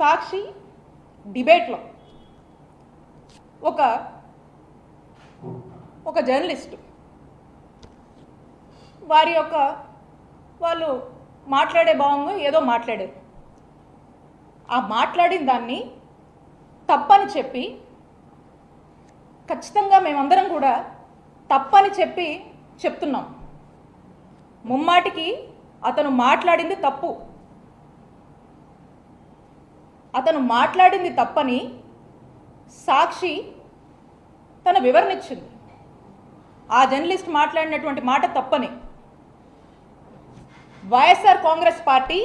సాక్షి డిబేట్లో ఒక ఒక జర్నలిస్ట్. వారి యొక్క వాళ్ళు మాట్లాడే భావంగా ఏదో మాట్లాడారు. ఆ మాట్లాడిన దాన్ని తప్పని చెప్పి ఖచ్చితంగా మేమందరం కూడా తప్పని చెప్పి చెప్తున్నాం. ముమ్మాటికి అతను మాట్లాడింది తప్పు. అతను మాట్లాడింది తప్పని సాక్షి తన వివరణ ఇచ్చింది ఆ జర్నలిస్ట్ మాట్లాడినటువంటి మాట తప్పని. వైఎస్ఆర్ కాంగ్రెస్ పార్టీ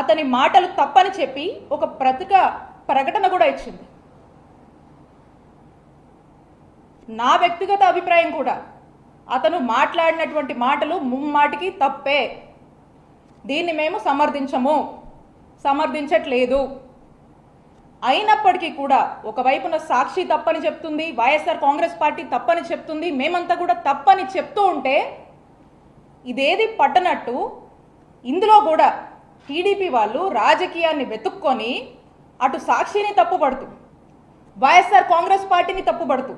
అతని మాటలు తప్పని చెప్పి ఒక ప్రతిక ప్రకటన కూడా ఇచ్చింది. నా వ్యక్తిగత అభిప్రాయం కూడా అతను మాట్లాడినటువంటి మాటలు ముమ్మాటికి తప్పే. దీన్ని మేము సమర్థించము. సమర్థించట్లేదు. అయినప్పటికీ కూడా ఒకవైపున సాక్షి తప్పని చెప్తుంది వైఎస్ఆర్ కాంగ్రెస్ పార్టీ తప్పని చెప్తుంది మేమంతా కూడా తప్పని చెప్తూ ఉంటే ఇదేది పట్టనట్టు? ఇందులో కూడా టీడీపీ వాళ్ళు రాజకీయాన్ని వెతుక్కొని అటు సాక్షిని తప్పుపడుతూ వైఎస్ఆర్ కాంగ్రెస్ పార్టీని తప్పుపడుతూ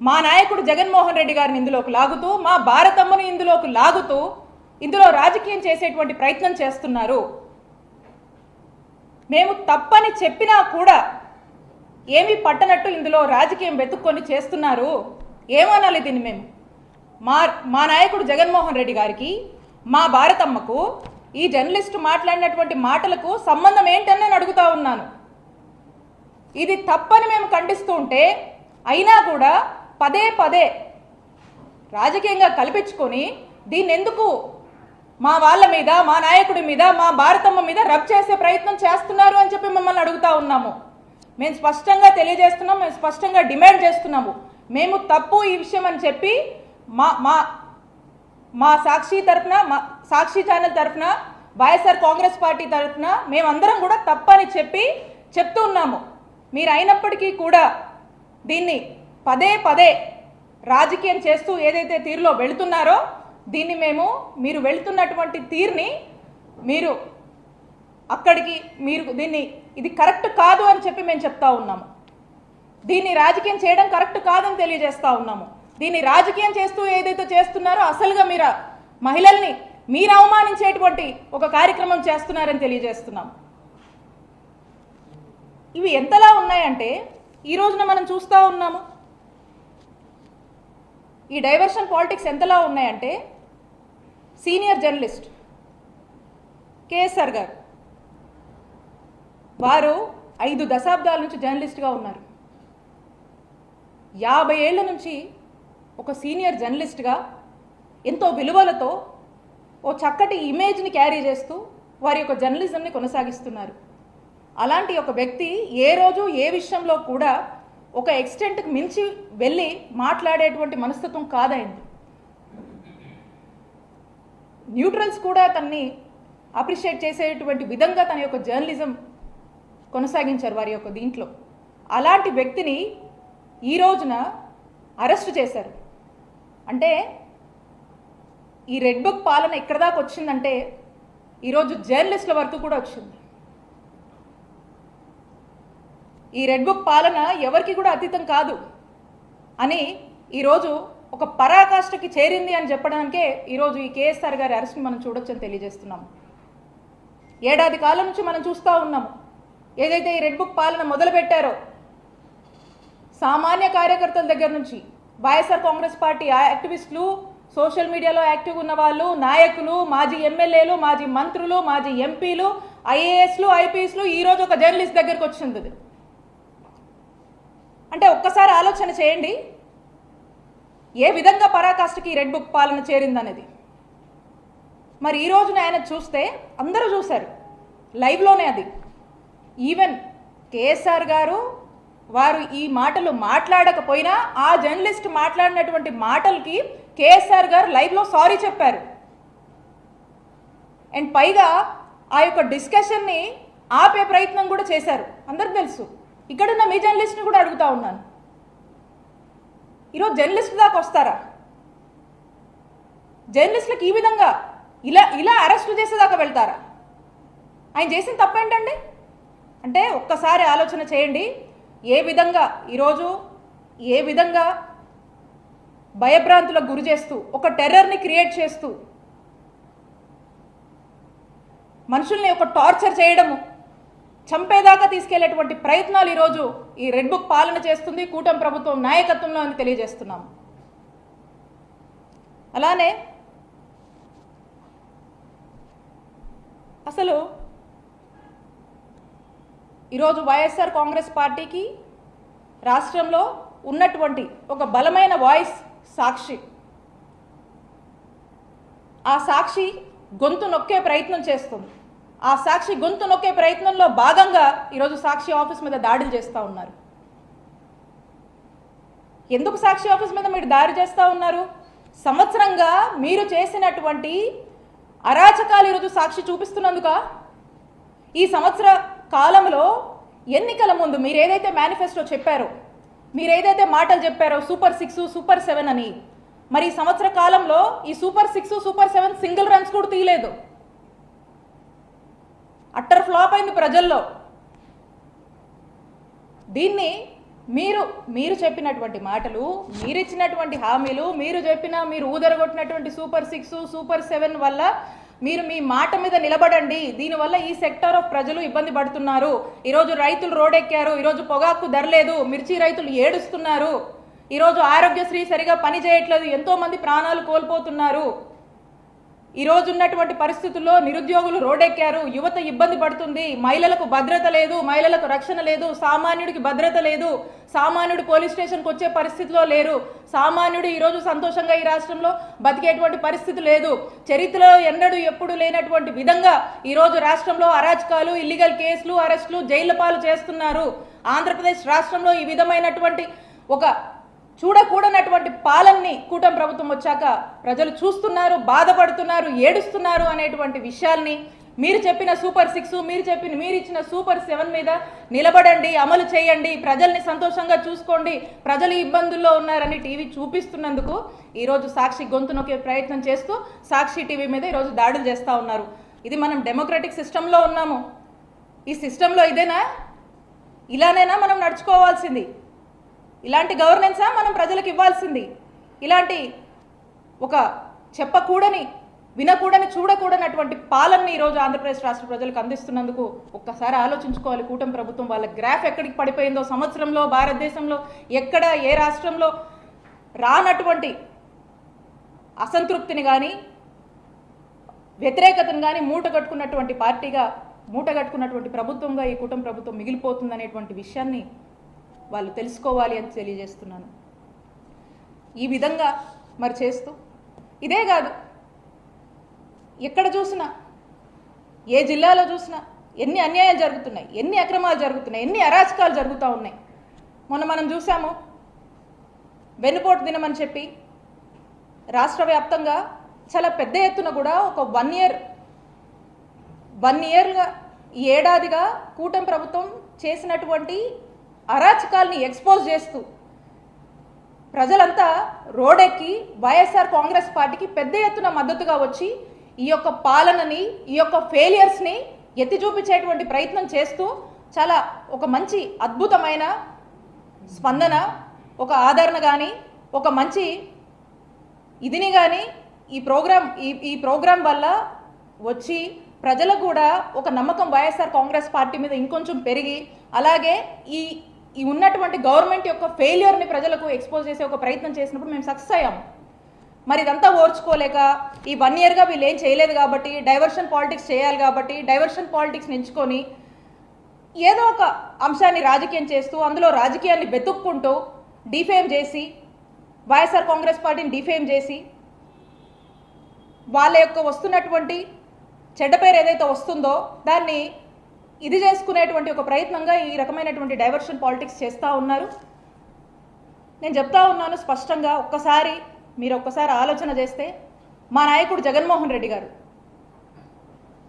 మా నాయకుడు జగన్మోహన్ రెడ్డి గారిని ఇందులోకి లాగుతూ మా భారతమ్మను ఇందులోకి లాగుతూ ఇందులో రాజకీయం చేసేటువంటి ప్రయత్నం చేస్తున్నారు. మేము తప్పని చెప్పినా కూడా ఏమీ పట్టనట్టు ఇందులో రాజకీయం వెతుక్కొని చేస్తున్నారు. ఏమనాలి దీన్ని మేము? మా మా నాయకుడు జగన్మోహన్ రెడ్డి గారికి మా భారతమ్మకు ఈ జర్నలిస్ట్ మాట్లాడినటువంటి మాటలకు సంబంధం ఏంటని నేను అడుగుతా ఉన్నాను. ఇది తప్పని మేము ఖండిస్తూ ఉంటే అయినా కూడా పదే పదే రాజకీయంగా కల్పించుకొని దీన్ని ఎందుకు మా వాళ్ళ మీద మా నాయకుడి మీద మా భారతమ్మ మీద రబ్ చేసే ప్రయత్నం చేస్తున్నారు అని చెప్పి మమ్మల్ని అడుగుతా ఉన్నాము. మేము స్పష్టంగా తెలియజేస్తున్నాం మేము స్పష్టంగా డిమాండ్ చేస్తున్నాము. మేము తప్పు ఈ విషయం అని చెప్పి మా మా మా సాక్షి తరఫున మా సాక్షి ఛానల్ తరఫున వైఎస్ఆర్ కాంగ్రెస్ పార్టీ తరఫున మేమందరం కూడా తప్పని చెప్పి చెప్తూ ఉన్నాము. మీరు అయినప్పటికీ కూడా దీన్ని పదే పదే రాజకీయం చేస్తూ ఏదైతే తీరులో వెళుతున్నారో దీన్ని మేము మీరు వెళ్తున్నటువంటి తీరుని మీరు అక్కడికి మీరు దీన్ని ఇది కరెక్ట్ కాదు అని చెప్పి మేము చెప్తా ఉన్నాము. దీన్ని రాజకీయం చేయడం కరెక్ట్ కాదని తెలియజేస్తూ ఉన్నాము. దీన్ని రాజకీయం చేస్తూ ఏదైతే చేస్తున్నారో అసలుగా మీరు మహిళల్ని మీరు అవమానించేటువంటి ఒక కార్యక్రమం చేస్తున్నారని తెలియజేస్తున్నాం ఇవి ఎంతలా ఉన్నాయంటే ఈ రోజున మనం చూస్తూ ఉన్నాము. ఈ డైవర్షన్ పాలిటిక్స్ ఎంతలా ఉన్నాయంటే సీనియర్ జర్నలిస్ట్ కేఎస్ఆర్ గారు. వారు ఐదు దశాబ్దాల నుంచి జర్నలిస్ట్గా ఉన్నారు. యాభై ఏళ్ళ నుంచి ఒక సీనియర్ జర్నలిస్ట్గా ఎంతో విలువలతో ఓ చక్కటి ఇమేజ్ని క్యారీ చేస్తూ వారి యొక్క జర్నలిజంని కొనసాగిస్తున్నారు. అలాంటి ఒక వ్యక్తి ఏ రోజు ఏ విషయంలో కూడా ఒక ఎక్స్టెంట్కి మించి వెళ్ళి మాట్లాడేటువంటి మనస్తత్వం కాదైంది. న్యూట్రల్స్ కూడా తన్ని అప్రిషియేట్ చేసేటువంటి విధంగా తన యొక్క జర్నలిజం కొనసాగించారు వారి యొక్క దీంట్లో. అలాంటి వ్యక్తిని ఈ రోజున అరెస్ట్ చేశారు. అంటే ఈ రెడ్ బుక్ పాలన ఎక్కడ దాకా వచ్చిందంటే ఈరోజు జర్నలిస్టుల వరకు కూడా వచ్చింది. ఈ రెడ్ బుక్ పాలన ఎవరికి కూడా అతీతం కాదు అని ఈరోజు ఒక పరాకాష్ఠకి చేరింది అని చెప్పడానికే ఈరోజు ఈ కేఎస్ఆర్ గారి అరెస్ట్ని మనం చూడొచ్చని తెలియజేస్తున్నాము ఏడాది కాలం నుంచి మనం చూస్తూ ఉన్నాము ఏదైతే ఈ రెడ్ బుక్ పాలన మొదలుపెట్టారో సామాన్య కార్యకర్తల దగ్గర నుంచి వైఎస్ఆర్ కాంగ్రెస్ పార్టీ యాక్టివిస్టులు సోషల్ మీడియాలో యాక్టివ్ ఉన్న వాళ్ళు నాయకులు మాజీ ఎమ్మెల్యేలు మాజీ మంత్రులు మాజీ ఎంపీలు ఐఏఎస్లు ఐపీఎస్లు ఈరోజు ఒక జర్నలిస్ట్ దగ్గరకు వచ్చింది. అంటే ఒక్కసారి ఆలోచన చేయండి. ఏ విధంగా పరాకాష్ఠకి ఈ రెడ్ బుక్ పాలన చేరిందనేది. మరి ఈ రోజున ఆయన చూస్తే అందరూ చూశారు. లైవ్లోనే అది. ఈవెన్ కేఎస్ఆర్ గారు వారు ఈ మాటలు మాట్లాడకపోయినా ఆ జర్నలిస్ట్ మాట్లాడినటువంటి మాటలకి కేఎస్ఆర్ గారు లైవ్లో సారీ చెప్పారు. అండ్ పైగా ఆ యొక్క డిస్కషన్ని ఆపే ప్రయత్నం కూడా చేశారు. అందరికి తెలుసు. ఇక్కడున్న మీ జర్నలిస్ట్ని కూడా అడుగుతా ఉన్నాను. ఈరోజు జర్నలిస్ట్ దాకా వస్తారా? జర్నలిస్టులకు ఈ విధంగా ఇలా ఇలా అరెస్ట్ చేసేదాకా వెళ్తారా? ఆయన చేసిన తప్పేంటండి? అంటే ఒక్కసారి ఆలోచన చేయండి ఏ విధంగా ఈరోజు ఏ విధంగా భయభ్రాంతులకు గురి చేస్తూ ఒక టెర్రర్ని క్రియేట్ చేస్తూ మనుషుల్ని ఒక టార్చర్ చేయడము చంపేదాకా తీసుకెళ్ళేటువంటి ప్రయత్నాలు ఈరోజు ఈ రెడ్ బుక్ పాలన చేస్తుంది కూటమి ప్రభుత్వం నాయకత్వంలో అని తెలియజేస్తున్నాం. అలానే అసలు ఈరోజు వైఎస్ఆర్ కాంగ్రెస్ పార్టీకి రాష్ట్రంలో ఉన్నటువంటి ఒక బలమైన వాయిస్ సాక్షి. ఆ సాక్షి గొంతు నొక్కే ప్రయత్నం చేస్తుంది. ఆ సాక్షి గొంతు నొక్కే ప్రయత్నంలో భాగంగా ఈరోజు సాక్షి ఆఫీస్ మీద దాడులు చేస్తూ ఉన్నారు. ఎందుకు సాక్షి ఆఫీస్ మీద మీరు దాడి చేస్తూ ఉన్నారు? సంవత్సరంగా మీరు చేసినటువంటి అరాచకాలు ఈరోజు సాక్షి చూపిస్తున్నందుక? ఈ సంవత్సర కాలంలో ఎన్నికల ముందు మీరు ఏదైతే మేనిఫెస్టో చెప్పారో మీరు ఏదైతే మాటలు చెప్పారో సూపర్ సిక్స్ సూపర్ సెవెన్ అని మరి ఈ సంవత్సర కాలంలో ఈ super six super seven single runs కూడా తీయలేదు. అట్టర్ ఫ్లాప్ అయింది ప్రజల్లో. దీన్ని మీరు మీరు చెప్పినటువంటి మాటలు మీరు ఇచ్చినటువంటి హామీలు మీరు చెప్పిన మీరు ఊదరగొట్టినటువంటి సూపర్ సిక్స్ సూపర్ సెవెన్ వల్ల మీరు మీ మాట మీద నిలబడండి. దీనివల్ల ఈ సెక్టార్ ఆఫ్ ప్రజలు ఇబ్బంది పడుతున్నారు. ఈరోజు రైతులు రోడెక్కారు ఈరోజు పొగాకు ధరలేదు మిర్చి రైతులు ఏడుస్తున్నారు. ఈరోజు ఆరోగ్యశ్రీ సరిగా పని చేయట్లేదు ఎంతోమంది ప్రాణాలు కోల్పోతున్నారు. ఈ ఉన్నటువంటి పరిస్థితుల్లో నిరుద్యోగులు రోడెక్కారు. యువత ఇబ్బంది పడుతుంది. మహిళలకు భద్రత లేదు. మహిళలకు రక్షణ లేదు. సామాన్యుడికి భద్రత లేదు. సామాన్యుడు పోలీస్ స్టేషన్కి వచ్చే పరిస్థితిలో లేరు. సామాన్యుడు ఈరోజు సంతోషంగా ఈ రాష్ట్రంలో బతికేటువంటి పరిస్థితి లేదు. చరిత్రలో ఎన్నడూ ఎప్పుడు లేనటువంటి విధంగా ఈరోజు రాష్ట్రంలో అరాచకాలు ఇల్లీగల్ కేసులు అరెస్టులు జైళ్ళ పాలు చేస్తున్నారు. ఆంధ్రప్రదేశ్ రాష్ట్రంలో ఈ విధమైనటువంటి ఒక చూడకూడనటువంటి పాలనని కూటమి ప్రభుత్వం వచ్చాక ప్రజలు చూస్తున్నారు బాధపడుతున్నారు ఏడుస్తున్నారు అనేటువంటి విషయాల్ని మీరు చెప్పిన సూపర్ సిక్స్ మీరు చెప్పిన మీరు ఇచ్చిన సూపర్ సెవెన్ మీద నిలబడండి అమలు చేయండి ప్రజల్ని సంతోషంగా చూసుకోండి ప్రజలు ఇబ్బందుల్లో ఉన్నారని టీవీ చూపిస్తున్నందుకు ఈరోజు సాక్షి గొంతు నొక్కే ప్రయత్నం చేస్తూ సాక్షి టీవీ మీద ఈరోజు దాడులు చేస్తూ ఉన్నారు. ఇది మనం డెమోక్రటిక్ సిస్టంలో ఉన్నాము. ఈ సిస్టంలో ఇదేనా? ఇలానైనా మనం నడుచుకోవాల్సింది? ఇలాంటి గవర్నెన్సా మనం ప్రజలకు ఇవ్వాల్సింది? ఇలాంటి ఒక చెప్పకూడని వినకూడని చూడకూడనటువంటి పాలనని ఈరోజు ఆంధ్రప్రదేశ్ రాష్ట్ర ప్రజలకు అందిస్తున్నందుకు ఒక్కసారి ఆలోచించుకోవాలి. కూటమి ప్రభుత్వం వాళ్ళ గ్రాఫ్ ఎక్కడికి పడిపోయిందో సంవత్సరంలో భారతదేశంలో ఎక్కడ ఏ రాష్ట్రంలో రానటువంటి అసంతృప్తిని కానీ వ్యతిరేకతను కానీ మూట కట్టుకున్నటువంటి పార్టీగా మూట కట్టుకున్నటువంటి ప్రభుత్వంగా ఈ కుటుంబ ప్రభుత్వం మిగిలిపోతుందనేటువంటి విషయాన్ని వాళ్ళు తెలుసుకోవాలి అని తెలియజేస్తున్నాను. ఈ విధంగా మరి చేస్తూ ఇదే కాదు ఎక్కడ చూసినా ఏ జిల్లాలో చూసినా ఎన్ని అన్యాయాలు జరుగుతున్నాయి ఎన్ని అక్రమాలు జరుగుతున్నాయి ఎన్ని అరాచకాలు జరుగుతూ ఉన్నాయి. మొన్న మనం చూసాము వెన్నుపోటు దినమని చెప్పి రాష్ట్ర వ్యాప్తంగా చాలా పెద్ద ఎత్తున కూడా ఒక వన్ ఇయర్ వన్ ఇయర్గా ఈ ఏడాదిగా కూటమి ప్రభుత్వం చేసినటువంటి అరాచకాల్ని ఎక్స్పోజ్ చేస్తూ ప్రజలంతా రోడెక్కి వైఎస్ఆర్ కాంగ్రెస్ పార్టీకి పెద్ద ఎత్తున మద్దతుగా వచ్చి ఈ యొక్క పాలనని ఈ యొక్క ఫెయిలియర్స్ని ఎత్తి చూపించేటువంటి ప్రయత్నం చేస్తూ చాలా ఒక మంచి అద్భుతమైన స్పందన ఒక ఆదరణ కానీ ఒక మంచి ఇదిని కానీ ఈ ప్రోగ్రాం ఈ ఈ ప్రోగ్రాం వల్ల వచ్చి ప్రజలకు కూడా ఒక నమ్మకం వైఎస్ఆర్ కాంగ్రెస్ పార్టీ మీద ఇంకొంచెం పెరిగి అలాగే ఈ ఈ ఉన్నటువంటి గవర్నమెంట్ యొక్క ఫెయిల్యూర్ని ప్రజలకు ఎక్స్పోజ్ చేసే ఒక ప్రయత్నం చేసినప్పుడు మేము సక్సెస్ అయ్యాము. మరి ఇదంతా ఓర్చుకోలేక ఈ వన్ ఇయర్గా వీళ్ళు ఏం చేయలేదు కాబట్టి డైవర్షన్ పాలిటిక్స్ చేయాలి కాబట్టి డైవర్షన్ పాలిటిక్స్ ఎంచుకొని ఏదో ఒక అంశాన్ని రాజకీయం చేస్తూ అందులో రాజకీయాన్ని వెతుక్కుంటూ డిఫేమ్ చేసి వైఎస్ఆర్ కాంగ్రెస్ పార్టీని డిఫేమ్ చేసి వాళ్ళ యొక్క వస్తున్నటువంటి చెడ్డ పేరు ఏదైతే వస్తుందో దాన్ని ఇది చేసుకునేటువంటి ఒక ప్రయత్నంగా ఈ రకమైనటువంటి డైవర్షన్ పాలిటిక్స్ చేస్తూ ఉన్నారు. నేను చెప్తా ఉన్నాను స్పష్టంగా ఒక్కసారి మీరు ఒక్కసారి ఆలోచన చేస్తే మా నాయకుడు జగన్మోహన్ రెడ్డి గారు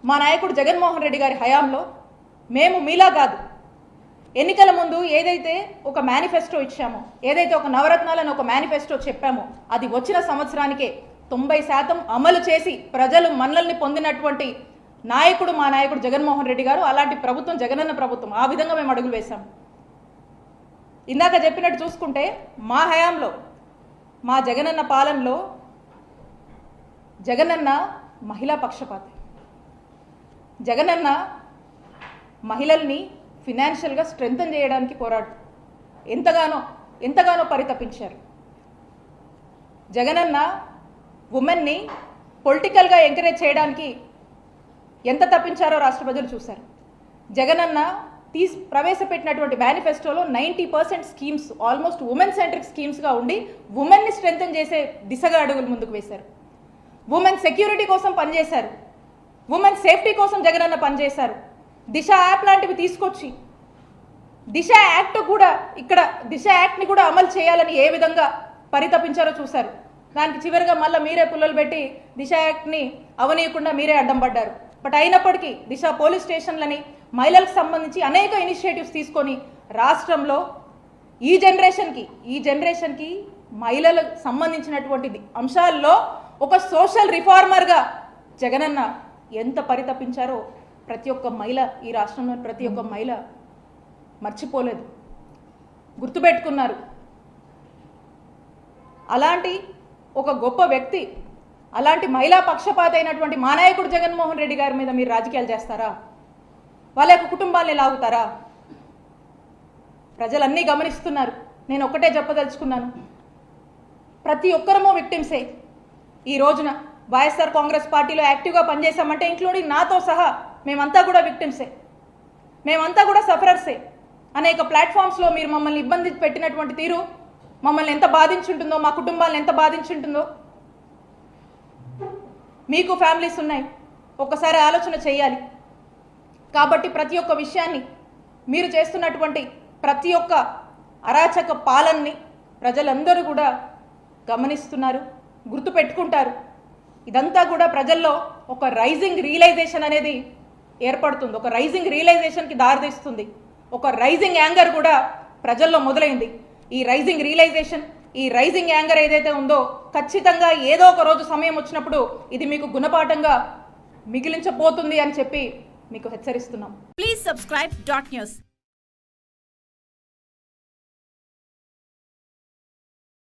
మా నాయకుడు జగన్మోహన్ రెడ్డి గారి హయాంలో మేము మీలా కాదు. ఎన్నికల ముందు ఏదైతే ఒక మేనిఫెస్టో ఇచ్చామో ఏదైతే ఒక నవరత్నాలను ఒక మేనిఫెస్టో చెప్పామో అది వచ్చిన సంవత్సరానికే తొంభై శాతం అమలు చేసి ప్రజలు మనల్ని పొందినటువంటి నాయకుడు మా నాయకుడు జగన్మోహన్ రెడ్డి గారు అలాంటి ప్రభుత్వం జగనన్న ప్రభుత్వం ఆ విధంగా మేము అడుగులు వేశాం. ఇందాక చెప్పినట్టు చూసుకుంటే మా హయాంలో మా జగనన్న పాలనలో జగనన్న మహిళా పక్షపాతి. జగనన్న మహిళల్ని ఫినాన్షియల్గా స్ట్రెంగ్తన్ చేయడానికి పోరాడు. ఎంతగానో ఎంతగానో పరితపించారు. జగనన్న ఉమెన్ని పొలిటికల్గా ఎంకరేజ్ చేయడానికి ఎంత తప్పించారో రాష్ట్ర ప్రజలు చూశారు. జగనన్న తీసి ప్రవేశపెట్టినటువంటి మేనిఫెస్టోలో ninety percent schemes almost women centric స్కీమ్స్గా ఉండి ఉమెన్ని స్ట్రెంగ్తన్ చేసే దిశగా అడుగులు ముందుకు వేశారు. ఉమెన్ సెక్యూరిటీ కోసం పనిచేశారు. ఉమెన్ సేఫ్టీ కోసం జగనన్న పనిచేశారు. దిశ యాప్ లాంటివి తీసుకొచ్చి దిశ యాక్ట్ కూడా ఇక్కడ దిశ యాక్ట్ని కూడా అమలు చేయాలని ఏ విధంగా పరితపించారో చూశారు. దానికి చివరిగా మళ్ళీ మీరే పుల్లలు పెట్టి దిశ యాక్ట్ని అవనీయకుండా మీరే అడ్డం పడ్డారు బట్ అయినప్పటికీ దిశ పోలీస్ స్టేషన్లని మహిళలకు సంబంధించి అనేక ఇనిషియేటివ్స్ తీసుకొని రాష్ట్రంలో ఈ జనరేషన్కి ఈ జనరేషన్కి మహిళలకు సంబంధించినటువంటి అంశాల్లో ఒక సోషల్ రిఫార్మర్గా జగనన్న ఎంత పరితపించారో ప్రతి ఒక్క మహిళ ఈ రాష్ట్రంలో ప్రతి ఒక్క మహిళ మర్చిపోలేదు. గుర్తుపెట్టుకున్నారు. అలాంటి ఒక గొప్ప వ్యక్తి అలాంటి మహిళా పక్షపాత అయినటువంటి మా నాయకుడు జగన్మోహన్ రెడ్డి గారి మీద మీరు రాజకీయాలు చేస్తారా? వాళ్ళ యొక్క కుటుంబాల్ని లాగుతారా? ప్రజలన్నీ గమనిస్తున్నారు. నేను ఒక్కటే చెప్పదలుచుకున్నాను. ప్రతి ఒక్కరము విక్టిమ్సే. ఈ రోజున వైఎస్ఆర్ కాంగ్రెస్ పార్టీలో యాక్టివ్గా పనిచేశామంటే ఇంక్లూడింగ్ నాతో సహా మేమంతా కూడా విక్టిమ్సే. మేమంతా కూడా సఫరర్సే. అనేక ప్లాట్ఫామ్స్లో మీరు మమ్మల్ని ఇబ్బంది పెట్టినటువంటి తీరు మమ్మల్ని ఎంత బాధించుంటుందో మా కుటుంబాలను ఎంత బాధించుంటుందో మీకు ఫ్యామిలీస్ ఉన్నాయి. ఒక్కసారి ఆలోచన చేయాలి. కాబట్టి ప్రతి ఒక్క విషయాన్ని మీరు చేస్తున్నటువంటి ప్రతి ఒక్క అరాచక పాలనని ప్రజలందరూ కూడా గమనిస్తున్నారు గుర్తుపెట్టుకుంటారు. ఇదంతా కూడా ప్రజల్లో ఒక రైజింగ్ రియలైజేషన్ అనేది ఏర్పడుతుంది. ఒక రైజింగ్ రియలైజేషన్కి దారితీస్తుంది. ఒక రైజింగ్ యాంగర్ కూడా ప్రజల్లో మొదలైంది. ఈ రైజింగ్ రియలైజేషన్ ఈ రైజింగ్ యాంగర్ ఏదైతే ఉందో ఖచ్చితంగా ఏదో ఒక రోజు సమయం వచ్చినప్పుడు ఇది మీకు గుణపాఠంగా మిగిలించబోతుంది అని చెప్పి మీకు హెచ్చరిస్తున్నాం. Please subscribe dot news